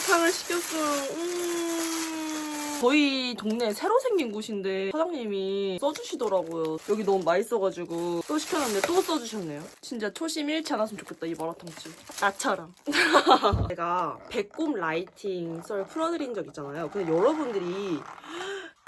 마라탕을 시켰어요. 음. 저희 동네에 새로 생긴 곳인데 사장님이 써주시더라고요. 여기 너무 맛있어가지고 또 시켰는데 또 써주셨네요. 진짜 초심 잃지 않았으면 좋겠다 이 마라탕집. 나처럼. 제가 배꼽 라이팅 썰 풀어드린 적 있잖아요. 근데 여러분들이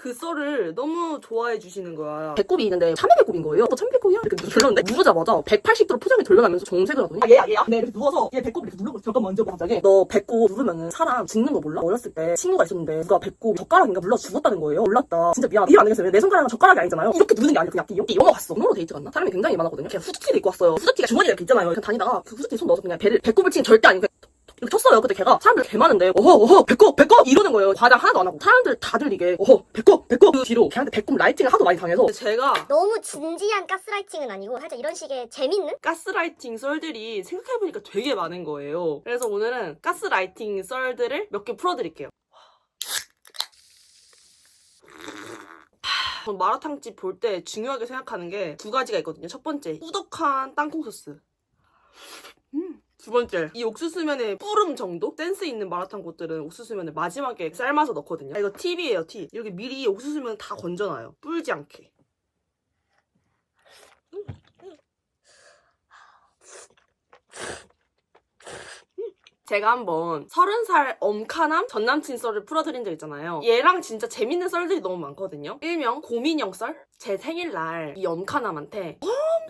그 썰을 너무 좋아해 주시는 거야. 배꼽이 있는데 참외 배꼽인 거예요. 또 참외 배꼽이야? 이렇게 눌렀는데 누르자마자 180도로 포장이 돌려가면서 정색을 하더니 아 얘야 얘야. 네 이렇게 누워서 얘 배꼽 이렇게 누르고 잠깐 만져봐 갑자기. 너 배꼽 누르면은 사람 죽는 거 몰라? 어렸을 때 친구가 있었는데 누가 배꼽 젓가락인가 물러 죽었다는 거예요. 몰랐다. 진짜 미안. 이해 안 되겠어요. 내 손가락은 젓가락이 아니잖아요. 이렇게 누르는 게 아니라 그냥 이렇게 영어 갔어. 영어로 데이트 갔나? 사람이 굉장히 많았거든요. 그냥 후드티를 입고 왔어요. 후드티가 주머니에 이렇게 있잖아요. 그냥 다니다가 그 후드티 손 넣어서 그냥 배를 배꼽을 치는 절대 아니고 그냥 이렇게 쳤어요. 근데 걔가 사람들 개 많은데 어허 어허 배꼽 배꼽 이러는 거예요. 과장 하나도 안 하고 사람들 다 들리게 어허 배꼽 배꼽 그 뒤로 걔한테 배꼽 라이팅을 하도 많이 당해서 제가 너무 진지한 가스라이팅은 아니고 살짝 이런 식의 재밌는? 가스라이팅 썰들이 생각해보니까 되게 많은 거예요. 그래서 오늘은 가스라이팅 썰들을 몇 개 풀어드릴게요. 전 마라탕집 볼 때 중요하게 생각하는 게 두 가지가 있거든요. 첫 번째, 꾸덕한 땅콩 소스. 음. 두 번째, 이 옥수수면의 뿌름 정도? 센스 있는 마라탕 곳들은 옥수수면을 마지막에 삶아서 넣거든요. 아, 이거 팁이에요, 팁. 이렇게 미리 옥수수면 다 건져놔요. 불지 않게. 제가 한번 서른 살 엄카남 전남친 썰을 풀어드린 적 있잖아요. 얘랑 진짜 재밌는 썰들이 너무 많거든요. 일명 고민형 썰? 제 생일날 이 엄카남한테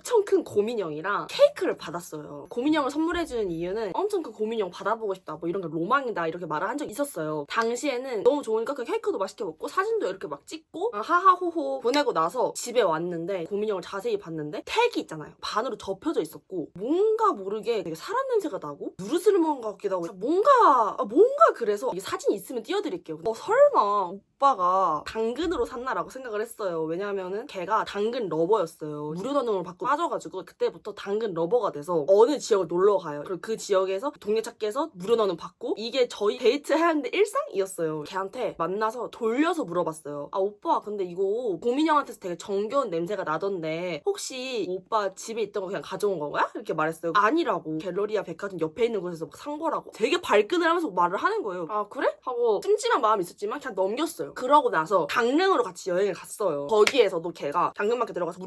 엄청 큰 고민형이랑 케이크를 받았어요. 고민형을 선물해주는 이유는 엄청 큰 고민형 받아보고 싶다, 뭐 이런 게 로망이다 이렇게 말을 한 적이 있었어요. 당시에는 너무 좋으니까 그 케이크도 맛있게 먹고 사진도 이렇게 막 찍고 아, 하하호호 보내고 나서 집에 왔는데 고민형을 자세히 봤는데 택이 있잖아요. 반으로 접혀져 있었고 뭔가 모르게 되게 사람 냄새가 나고 누르스름한 것 같기도 하고 뭔가 아, 뭔가 그래서 사진 있으면 띄워드릴게요. 어 설마 오빠가 당근으로 샀나라고 생각을 했어요. 왜냐면은 걔가 당근 러버였어요. 무료 나눔을 받고 빠져가지고 그때부터 당근 러버가 돼서 어느 지역을 놀러 가요. 그리고 그 지역에서 동네 찾기에서 무료 나눔 받고 이게 저희 데이트 하는데 일상이었어요. 걔한테 만나서 돌려서 물어봤어요. 아 오빠 근데 이거 고민 형한테서 되게 정겨운 냄새가 나던데 혹시 오빠 집에 있던 거 그냥 가져온 건가요? 이렇게 말했어요. 아니라고 갤러리아 백화점 옆에 있는 곳에서 막 산 거라고 되게 발끈을 하면서 말을 하는 거예요. 아 그래? 하고 찜찜한 마음이 있었지만 그냥 넘겼어요. 그러고 나서 강릉으로 같이 여행을 갔어요. 거기에서도 걔가 당근마켓 들어가서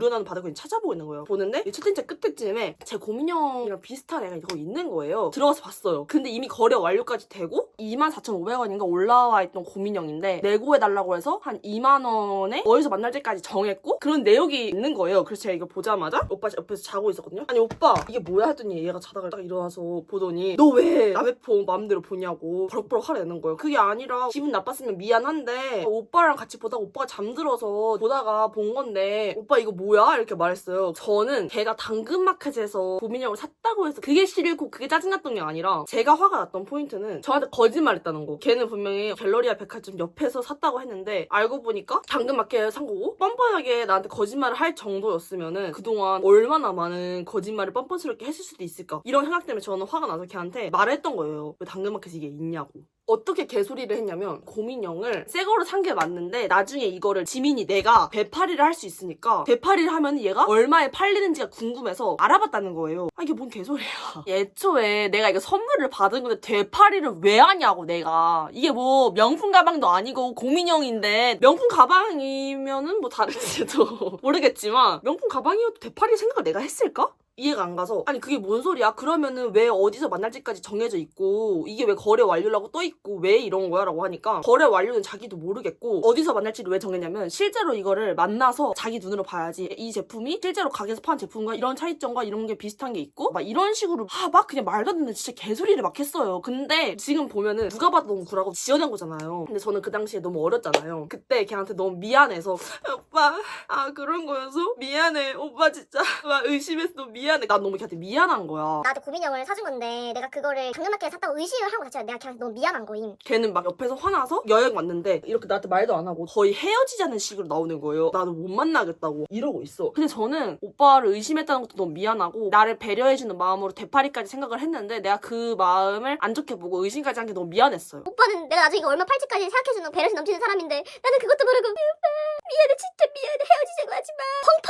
거 있는지 찾아보고 있는 거예요. 보는데 이 첫째 끝쯤에 제 고민형이랑 비슷한 애가 이거 있는 거예요. 들어가서 봤어요. 근데 이미 거래 완료까지 되고 24,500원인가 올라와 있던 고민형인데 내고해달라고 해서 한 2만 원에 어디서 만날 때까지 정했고 그런 내역이 있는 거예요. 그래서 제가 이거 보자마자 오빠 옆에서 자고 있었거든요. 아니 오빠 이게 뭐야 했더니 얘가 자다가 딱 일어나서 보더니 너 왜 남의 폰 마음대로 보냐고 버럭버럭 화내는 거예요. 그게 아니라 기분 나빴으면 미안한데 오빠랑 같이 보다가 오빠가 잠들어서 보다가 본 건데 오빠 이거 뭐야? 이렇게 말했어요. 저는 걔가 당근마켓에서 고민형을 샀다고 해서 그게 싫고 그게 짜증났던 게 아니라 제가 화가 났던 포인트는 저한테 거짓말했다는 거. 걔는 분명히 갤러리아 백화점 옆에서 샀다고 했는데 알고 보니까 당근마켓에 산 거고 뻔뻔하게 나한테 거짓말을 할 정도였으면은 그동안 얼마나 많은 거짓말을 뻔뻔스럽게 했을 수도 있을까 이런 생각 때문에 저는 화가 나서 걔한테 말했던 거예요. 왜 당근마켓에 이게 있냐고. 어떻게 개소리를 했냐면 고민형을 새 거로 산 게 맞는데 나중에 이거를 지민이 내가 배파리를 할 수 있으니까 배파리를 하면 얘가 얼마에 팔리는지가 궁금해서 알아봤다는 거예요. 아 이게 뭔 개소리야. 애초에 내가 이거 선물을 받은 건데 되파리를 왜 하냐고 내가. 이게 뭐 명품 가방도 아니고 고민형인데 명품 가방이면은 뭐 다를지도 모르겠지만 명품 가방이어도 되파리 생각을 내가 했을까? 이해가 안 가서 아니 그게 뭔 소리야? 그러면은 왜 어디서 만날지까지 정해져 있고 이게 왜 거래 완료라고 떠 있고 왜 이런 거야? 라고 하니까 거래 완료는 자기도 모르겠고 어디서 만날지를 왜 정했냐면 실제로 이거를 만나서 자기 눈으로 봐야지. 이 제품이 실제로 가게에서 파는 제품과 이런 차이점과 이런 게 비슷한 게 있고 막 이런 식으로 아 막 그냥 말도 안 되는 진짜 개소리를 막 했어요. 근데 지금 보면은 누가 봐도 너무 구라고 지어낸 거잖아요. 근데 저는 그 당시에 너무 어렸잖아요. 그때 걔한테 너무 미안해서 오빠 아 그런 거여서? 미안해. 오빠 진짜 막 의심했어. 미안 해 난 너무 걔한테 미안한 거야 나도 고민형을 사준 건데 내가 그거를 당근마켓에 샀다고 의심을 한거 자체가 내가 걔한테 너무 미안한 거임. 걔는 막 옆에서 화나서 여행 왔는데 이렇게 나한테 말도 안 하고 거의 헤어지자는 식으로 나오는 거예요. 나는 못 만나겠다고 이러고 있어. 근데 저는 오빠를 의심했다는 것도 너무 미안하고 나를 배려해주는 마음으로 대파리까지 생각을 했는데 내가 그 마음을 안 좋게 보고 의심까지 한 게 너무 미안했어요. 오빠는 내가 나중에 이거 얼마 팔지까지 생각해주는 배려심 넘치는 사람인데 나는 그것도 모르고 미안해 진짜 미안해 헤어지자고 하지 마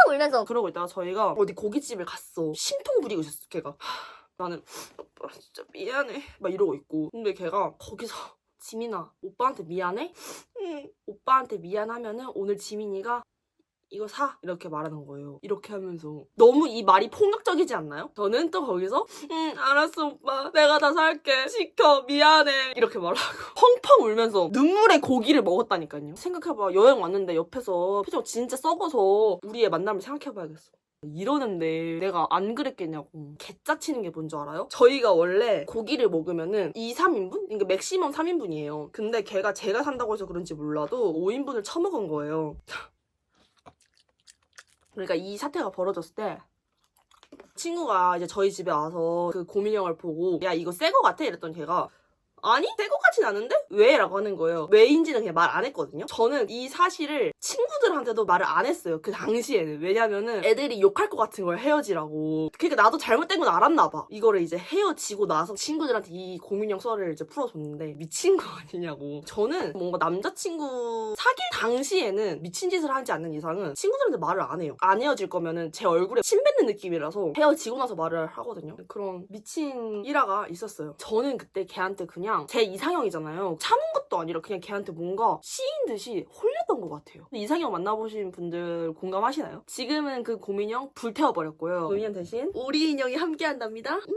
펑펑 울면서 그러고 있다가 저희가 어디 고깃집을 갔어. 심통 부리고 있었어, 걔가. 하, 나는 오빠 진짜 미안해. 막 이러고 있고. 근데 걔가 거기서 지민아 오빠한테 미안해? 응 오빠한테 미안하면은 오늘 지민이가 이거 사. 이렇게 말하는 거예요. 이렇게 하면서. 너무 이 말이 폭력적이지 않나요? 저는 또 거기서 응 알았어 오빠. 내가 다 살게. 시켜. 미안해. 이렇게 말하고. 펑펑 울면서 눈물의 고기를 먹었다니까요. 생각해봐. 여행 왔는데 옆에서 표정 진짜 썩어서 우리의 만남을 생각해봐야겠어 이러는데 내가 안 그랬겠냐고 개짜치는 게 뭔 줄 알아요? 저희가 원래 고기를 먹으면은 2, 3인분? 그러니까 맥시멈 3인분이에요 근데 걔가 제가 산다고 해서 그런지 몰라도 5인분을 처먹은 거예요 그러니까 이 사태가 벌어졌을 때 친구가 이제 저희 집에 와서 그 고민형을 보고 야 이거 새 거 같아? 이랬더니 걔가 아니 새거 같진 않은데? 왜? 라고 하는 거예요. 왜인지는 그냥 말 안 했거든요. 저는 이 사실을 친구들한테도 말을 안 했어요. 그 당시에는. 왜냐면은 애들이 욕할 것 같은 걸 헤어지라고. 그러니까 나도 잘못된 건 알았나 봐. 이거를 이제 헤어지고 나서 친구들한테 이 고민형 썰을 이제 풀어줬는데 미친 거 아니냐고. 저는 뭔가 남자친구 사귈 당시에는 미친 짓을 하지 않는 이상은 친구들한테 말을 안 해요. 안 헤어질 거면은 제 얼굴에 침 뱉는 느낌이라서 헤어지고 나서 말을 하거든요. 그런 미친 일화가 있었어요. 저는 그때 걔한테 그냥 제 이상형이잖아요. 참은 것도 아니라 그냥 걔한테 뭔가 시인 듯이 홀렸던 것 같아요. 이상형 만나보신 분들 공감하시나요? 지금은 그 고민형 불태워버렸고요. 고민형 대신 우리 인형이 함께한답니다. 음,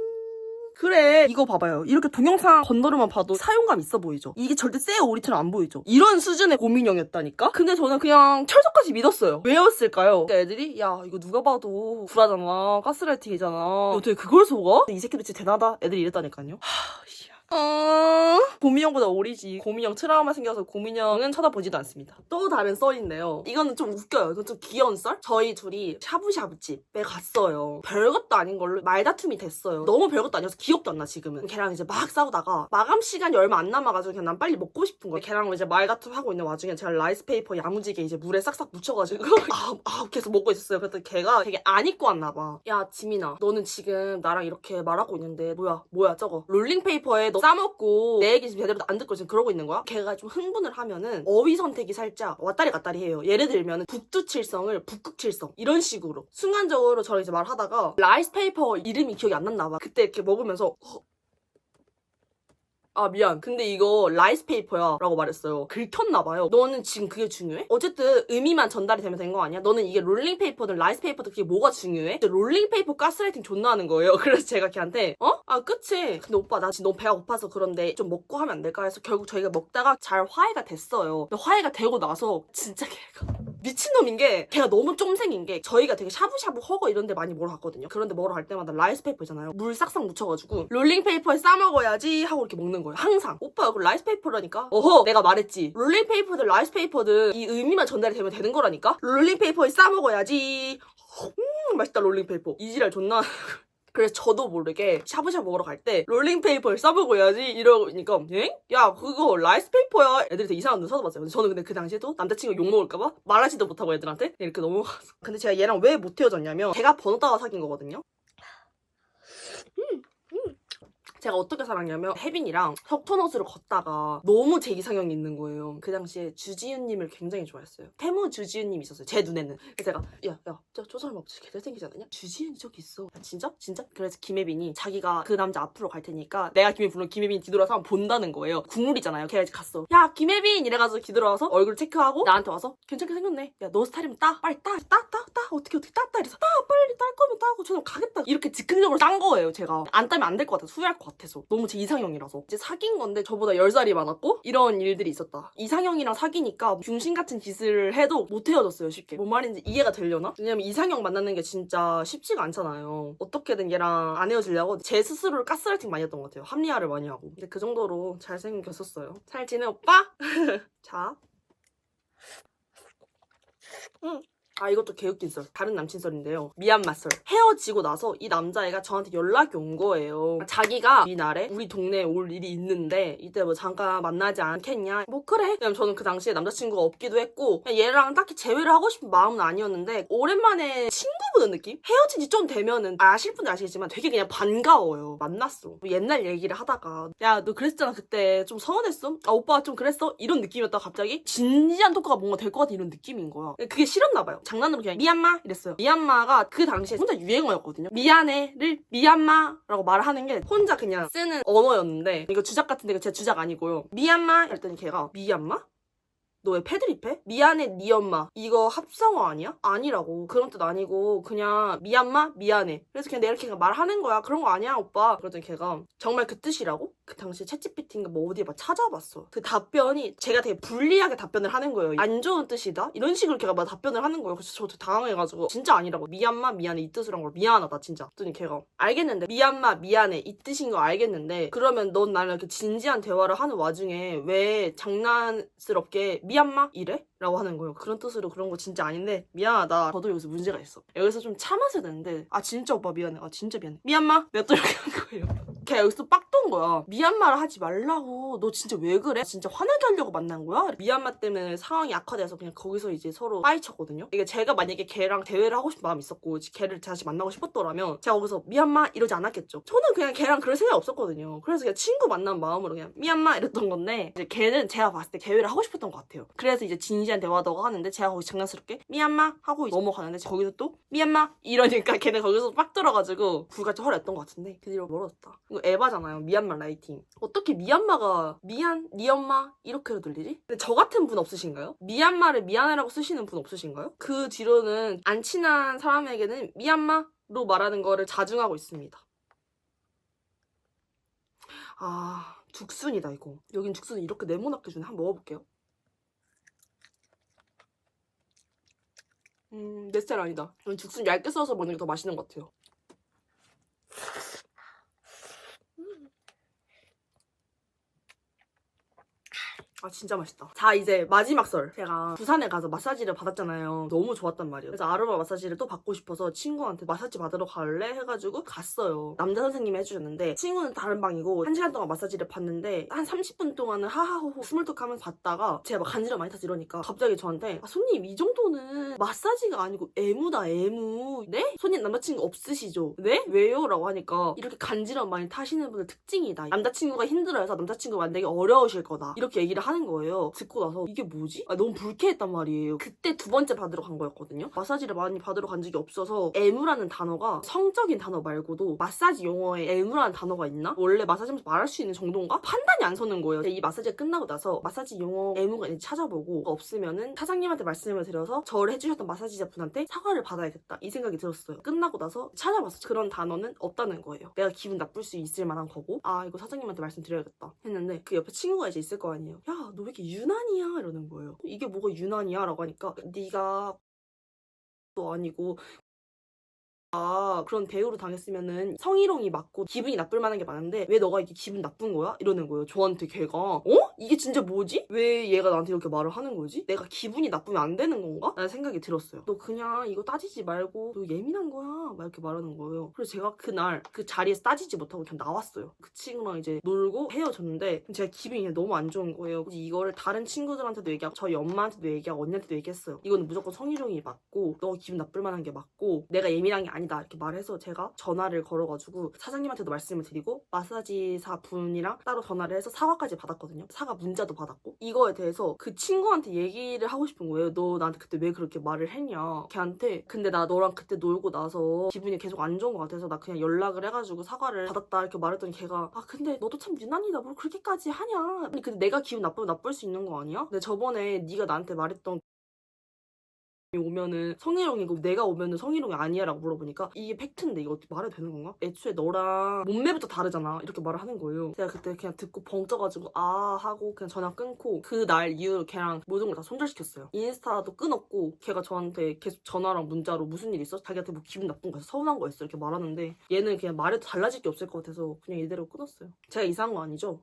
그래. 이거 봐봐요. 이렇게 동영상 건너르만 봐도 사용감 있어 보이죠? 이게 절대 새 오리처럼 안 보이죠? 이런 수준의 고민형이었다니까? 근데 저는 그냥 철석까지 믿었어요. 왜였을까요? 그러니까 애들이 야 이거 누가 봐도 불하잖아. 가스라이팅이잖아. 어떻게 그걸 속아? 이 새끼들 진짜 대단하다. 애들이 이랬다니까요. 하 씨. 어... 고민형보다 오리지. 고민형 트라우마 생겨서 고민형은 쳐다보지도 않습니다. 또 다른 썰인데요. 이거는 좀 웃겨요. 이건 좀 귀여운 썰? 저희 둘이 샤브샤브 집에 갔어요. 별것도 아닌 걸로 말다툼이 됐어요. 너무 별것도 아니어서 기억도 안 나, 지금은. 걔랑 이제 막 싸우다가 마감 시간이 얼마 안 남아가지고 그냥 난 빨리 먹고 싶은 거예요. 걔랑 이제 말다툼 하고 있는 와중에 제가 라이스페이퍼 야무지게 이제 물에 싹싹 묻혀가지고 아우, 아우 계속 먹고 있었어요. 그랬더니 걔가 되게 안 입고 왔나 봐. 야, 지민아. 너는 지금 나랑 이렇게 말하고 있는데 뭐야, 뭐야 저거. 롤링페이퍼에 너 싸먹고 내 얘기 제대로 안 듣고 지금 그러고 있는 거야? 걔가 좀 흥분을 하면은 어휘 선택이 살짝 왔다리 갔다리 해요. 예를 들면 북두칠성을 북극칠성 이런 식으로 순간적으로 저랑 이제 말하다가 라이스 페이퍼 이름이 기억이 안 났나 봐. 그때 이렇게 먹으면서 어, 아 미안. 근데 이거 라이스 페이퍼야 라고 말했어요. 긁혔나봐요. 너는 지금 그게 중요해? 어쨌든 의미만 전달이 되면 된 거 아니야? 너는 이게 롤링 페이퍼든 라이스 페이퍼든 그게 뭐가 중요해? 롤링 페이퍼 가스라이팅 존나 하는 거예요. 그래서 제가 걔한테 어? 아 그치. 근데 오빠 나 지금 너무 배가 고파서 그런데 좀 먹고 하면 안 될까? 해서 결국 저희가 먹다가 잘 화해가 됐어요. 화해가 되고 나서 진짜 걔가 미친놈인 게 걔가 너무 쫌생인 게 저희가 되게 샤브샤브 허거 이런 데 많이 먹으러 갔거든요. 그런데 먹으러 갈 때마다 라이스 페이퍼잖아요. 물 싹싹 묻혀가지고 롤링 페이퍼에 싸먹어야지 하고 이렇게 먹는 거예요 항상. 오빠 이거 라이스 페이퍼라니까? 어허 내가 말했지. 롤링 페이퍼든 라이스 페이퍼든 이 의미만 전달이 되면 되는 거라니까? 롤링 페이퍼에 싸먹어야지. 음 맛있다 롤링 페이퍼. 이지랄 존나. 그래서 저도 모르게 샤브샤브 먹으러 갈 때 롤링페이퍼를 싸먹어야지 이러니까 엥? 야 그거 라이스페이퍼야. 되게 이상한 눈 쳐다봤어요. 근데 저는 근데 그 당시에도 남자친구가 욕먹을까봐 말하지도 못하고 애들한테 이렇게 넘어가서 근데 제가 얘랑 왜 못 헤어졌냐면 걔가 번호 따가 사귄 거거든요 제가 어떻게 살았냐면 혜빈이랑 석촌호수를 걷다가 너무 제 이상형이 있는 거예요. 그 당시에 주지훈님을 굉장히 좋아했어요. 태무 주지훈님이 있었어요. 제 눈에는. 그래서 제가 야야 저 사람 없지 개 잘생기지 않았냐? 주지훈이 저기 있어. 야, 진짜? 진짜? 그래서 김혜빈이 자기가 그 남자 앞으로 갈 테니까 내가 김혜빈 부르면 김혜빈이 뒤돌아서 한번 본다는 거예요. 국룰이잖아요. 걔가 이제 갔어. 야 김혜빈 이래가지고 뒤돌아와서 얼굴 체크하고 나한테 와서 괜찮게 생겼네. 야 너 스타일이면 따 빨리 따 따 따 따 어떻게 어떻게 따 따 이래서 따 빨리 딸 거면 따고 저는 가겠다 이렇게 즉흥적으로 딴 거예요 제가 안 따면 안 될 것 같아서 후회할 것 같아서 너무 제 이상형이라서. 이제 사귄 건데 저보다 10살이 많았고 이런 일들이 있었다. 이상형이랑 사귀니까 중심 같은 짓을 해도 못 헤어졌어요 쉽게. 뭔 말인지 이해가 되려나? 왜냐면 이상형 만나는 게 진짜 쉽지가 않잖아요. 어떻게든 얘랑 안 헤어지려고 제 스스로를 가스라이팅 많이 했던 것 같아요. 합리화를 많이 하고. 근데 그 정도로 잘생겼었어요. 잘 지내 오빠? 자. 응. 아 이것도 개웃긴 썰. 다른 남친 썰인데요. 미얀마 썰. 헤어지고 나서 이 남자애가 저한테 연락이 온 거예요. 자기가 이날에 우리 동네에 올 일이 있는데 이때 뭐 잠깐 만나지 않겠냐? 뭐 그래. 왜냐면 저는 그 당시에 남자친구가 없기도 했고 그냥 얘랑 딱히 재회를 하고 싶은 마음은 아니었는데 오랜만에 친 구분 보는 느낌? 헤어진 지 좀 되면은 아실 분들 아시겠지만 되게 그냥 반가워요. 만났어. 뭐 옛날 얘기를 하다가 야 너 그랬잖아 그때 좀 서운했어? 아 오빠 좀 그랬어? 이런 느낌이었다가 갑자기 진지한 토크가 뭔가 될 것 같은 이런 느낌인 거야. 그게 싫었나 봐요. 장난으로 그냥 미얀마 이랬어요. 미얀마가 그 당시에 혼자 유행어였거든요. 미안해를 미얀마라고 말하는 게 혼자 그냥 쓰는 언어였는데 이거 주작 같은데 이거 제 주작 아니고요. 미얀마 이랬더니 걔가 미얀마? 너 왜 패드립해? 미안해 니 엄마. 이거 합성어 아니야? 아니라고. 그런 뜻 아니고 그냥 미얀마 미안해. 그래서 그냥 내가 이렇게 말하는 거야. 그런 거 아니야 오빠. 그랬더니 걔가 정말 그 뜻이라고? 그 당시에 챗GPT인가 뭐 어디에 막 찾아봤어. 그 답변이 제가 되게 불리하게 답변을 하는 거예요. 안 좋은 뜻이다? 이런 식으로 걔가 막 답변을 하는 거예요. 그래서 저도 당황해가지고 진짜 아니라고. 미얀마 미안해. 이 뜻으로 한 걸 미안하다 진짜. 그랬더니 걔가 알겠는데 미얀마 미안해. 이 뜻인 거 알겠는데 그러면 넌 나랑 이렇게 진지한 대화를 하는 와중에 왜 장난스럽게 미얀마 이래? 라고 하는 거예요. 그런 뜻으로 그런 거 진짜 아닌데 미안하다. 저도 여기서 문제가 있어. 여기서 좀 참았어야 되는데 아 진짜 오빠 미안해. 아 진짜 미안해. 미얀마? 내가 또 이렇게 한 거예요. 걔 여기서 빡돈 거야. 미얀마를 하지 말라고. 너 진짜 왜 그래? 진짜 화나게 하려고 만난 거야? 미얀마 때문에 상황이 악화돼서 그냥 거기서 이제 서로 빠이쳤거든요. 이게 제가 만약에 걔랑 대회를 하고 싶은 마음이 있었고 걔를 다시 만나고 싶었더라면 제가 거기서 미얀마 이러지 않았겠죠. 저는 그냥 걔랑 그럴 생각이 없었거든요. 그래서 그냥 친구 만난 마음으로 그냥 미얀마 이랬던 건데 이제 걔는 제가 봤을 때 대회를 하고 싶었던 것 같아요. 그래서 이제 진지한 대화다고 하는데 제가 거기 장난스럽게 미얀마 하고 넘어가는데 거기서 또 미얀마 이러니까 걔는 거기서 빡 들어가지고 불같이 화냈던 것 같은데 그 뒤로 멀어졌다. 이거 에바잖아요. 미얀마 라이팅. 어떻게 미얀마가 미안, 니 엄마 이렇게로 들리지? 근데 저 같은 분 없으신가요? 미얀마를 미안해라고 쓰시는 분 없으신가요? 그 뒤로는 안 친한 사람에게는 미얀마로 말하는 거를 자중하고 있습니다. 아, 죽순이다 이거. 여긴 죽순을 이렇게 네모나게 주네. 한번 먹어볼게요. 음, 내 스타일 아니다. 죽순 얇게 써서 먹는 게 더 맛있는 것 같아요. 아 진짜 맛있다. 자 이제 마지막 썰. 제가 부산에 가서 마사지를 받았잖아요. 너무 좋았단 말이에요. 그래서 아로마 마사지를 또 받고 싶어서 친구한테 마사지 받으러 갈래 해가지고 갔어요. 남자 선생님이 해주셨는데 친구는 다른 방이고 한 시간 동안 마사지를 받는데 한 30분 동안은 하하호호 스물톡하면서 받다가 제가 막 간지럼 많이 타서 이러니까 갑자기 저한테 아, 손님 이 정도는 마사지가 아니고 애무다 애무. 네? 손님 남자친구 없으시죠? 네? 왜요? 라고 하니까 이렇게 간지럼 많이 타시는 분들 특징이다. 남자친구가 힘들어해서 남자친구 만나기 어려우실 거다. 이렇게 얘기를 하는 거예요. 듣고 나서 이게 뭐지? 아, 너무 불쾌했단 말이에요. 그때 두 번째 받으러 간 거였거든요. 마사지를 많이 받으러 간 적이 없어서 애무라는 단어가 성적인 단어 말고도 마사지 용어에 애무라는 단어가 있나? 원래 마사지하면서 말할 수 있는 정도인가? 판단이 안 서는 거예요. 이 마사지가 끝나고 나서 마사지 용어 애무가 있는지 찾아보고 없으면은 사장님한테 말씀을 드려서 저를 해주셨던 마사지자 분한테 사과를 받아야겠다 이 생각이 들었어요. 끝나고 나서 찾아봤어. 그런 단어는 없다는 거예요. 내가 기분 나쁠 수 있을 만한 거고 아 이거 사장님한테 말씀드려야겠다 했는데 그 옆에 친구가 이제 있을 거 아니에요. 야너 왜 이렇게 유난이야 이러는 거예요. 이게 뭐가 유난이야 라고 하니까 네가 또 아니고 아 그런 대우를 당했으면은 성희롱이 맞고 기분이 나쁠 만한 게 많은데 왜 너가 이게 기분 나쁜 거야? 이러는 거예요 저한테 걔가 어? 이게 진짜 뭐지? 왜 얘가 나한테 이렇게 말을 하는 거지? 내가 기분이 나쁘면 안 되는 건가? 라는 생각이 들었어요 너 그냥 이거 따지지 말고 너 예민한 거야 막 이렇게 말하는 거예요 그래서 제가 그날 그 자리에서 따지지 못하고 그냥 나왔어요 그 친구랑 이제 놀고 헤어졌는데 제가 기분이 그냥 너무 안 좋은 거예요 이거를 다른 친구들한테도 얘기하고 저희 엄마한테도 얘기하고 언니한테도 얘기했어요 이거는 무조건 성희롱이 맞고 너 기분 나쁠 만한 게 맞고 내가 예민한 게 아니다. 이렇게 말해서 제가 전화를 걸어가지고 사장님한테도 말씀을 드리고 마사지사 분이랑 따로 전화를 해서 사과까지 받았거든요. 사과 문자도 받았고. 이거에 대해서 그 친구한테 얘기를 하고 싶은 거예요. 너 나한테 그때 왜 그렇게 말을 했냐. 걔한테 근데 나 너랑 그때 놀고 나서 기분이 계속 안 좋은 것 같아서 나 그냥 연락을 해가지고 사과를 받았다 이렇게 말했더니 걔가 아 근데 너도 참 유난이다. 뭘 그렇게까지 하냐. 근데 내가 기분 나쁘면 나쁠 수 있는 거 아니야? 근데 저번에 네가 나한테 말했던 오면은 성희롱이고 내가 오면은 성희롱이 아니야라고 물어보니까 이게 팩트인데 이거 말해도 되는 건가? 애초에 너랑 몸매부터 다르잖아 이렇게 말을 하는 거예요 제가 그때 그냥 듣고 벙 떠가지고 아 하고 그냥 전화 끊고 그 날 이후로 걔랑 모든 걸 다 손절시켰어요 인스타도 끊었고 걔가 저한테 계속 전화랑 문자로 무슨 일 있어? 자기한테 뭐 기분 나쁜 거 있어? 서운한 거 있어? 이렇게 말하는데 얘는 그냥 말해도 달라질 게 없을 것 같아서 그냥 이대로 끊었어요 제가 이상한 거 아니죠?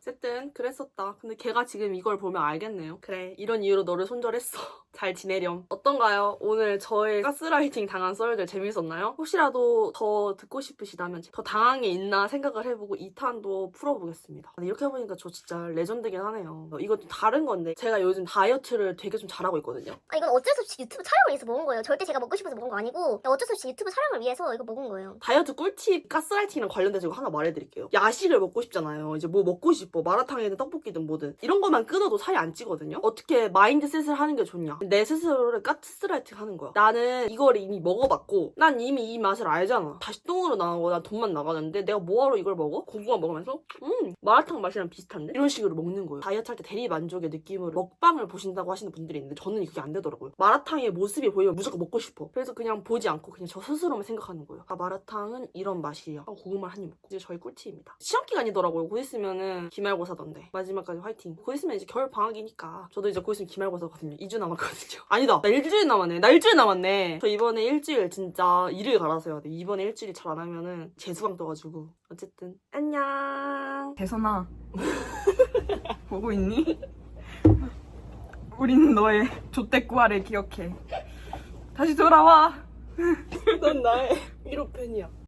세트 어쨌든 그랬었다. 근데 걔가 지금 이걸 보면 알겠네요. 그래 이런 이유로 너를 손절했어. 잘 지내렴. 어떤가요? 오늘 저의 가스라이팅 당한 썰들 재밌었나요? 혹시라도 더 듣고 싶으시다면 더 당한 게 있나 생각을 해보고 2탄도 풀어보겠습니다. 근데 이렇게 해보니까 저 진짜 레전드긴 하네요. 이것도 다른 건데 제가 요즘 다이어트를 되게 좀 잘하고 있거든요. 아 이건 어쩔 수 없이 유튜브 촬영을 위해서 먹은 거예요. 절대 제가 먹고 싶어서 먹은 거 아니고 그냥 어쩔 수 없이 유튜브 촬영을 위해서 이거 먹은 거예요. 다이어트 꿀팁 가스라이팅이랑 관련돼서 이거 하나 말해드릴게요. 야식을 먹고 싶잖아요. 이제 뭐 먹고 싶어. 마라탕이든 떡볶이든 뭐든. 이런 것만 끊어도 살이 안 찌거든요. 어떻게 마인드셋을 하는 게 좋냐. 내 스스로를 가스라이팅 하는 거야. 나는 이걸 이미 먹어봤고 난 이미 이 맛을 알잖아. 다시 똥으로 나오고 난 돈만 나가는데 내가 뭐하러 이걸 먹어? 고구마 먹으면서 음 마라탕 맛이랑 비슷한데? 이런 식으로 먹는 거예요. 다이어트 할 때 대리 만족의 느낌으로 먹방을 보신다고 하시는 분들이 있는데 저는 그게 안 되더라고요. 마라탕의 모습이 보이면 무조건 먹고 싶어. 그래서 그냥 보지 않고 그냥 저 스스로만 생각하는 거예요. 아 마라탕은 이런 맛이에요. 하고 고구마를 한입 먹고 이제 저희 꿀팁입니다. 시험 기간이더라고요. 곧 있으면은 기말고사던데 마지막까지 화이팅. 곧 있으면 이제 겨울 방학이니까 저도 이제 곧 있으면 기말고사거든요. 2주 남았거든요. 아니다. 나 일주일 남았네. 나 일주일 남았네. 저 이번에 일주일 진짜 일을 갈아서 해야 돼. 이번에 일주일이 잘안 하면은 재수강 떠가지고 어쨌든 안녕. 대선아 보고 있니? 우리는 너의 좆대꾸아를 기억해 다시 돌아와 넌 나의 1호 팬이야.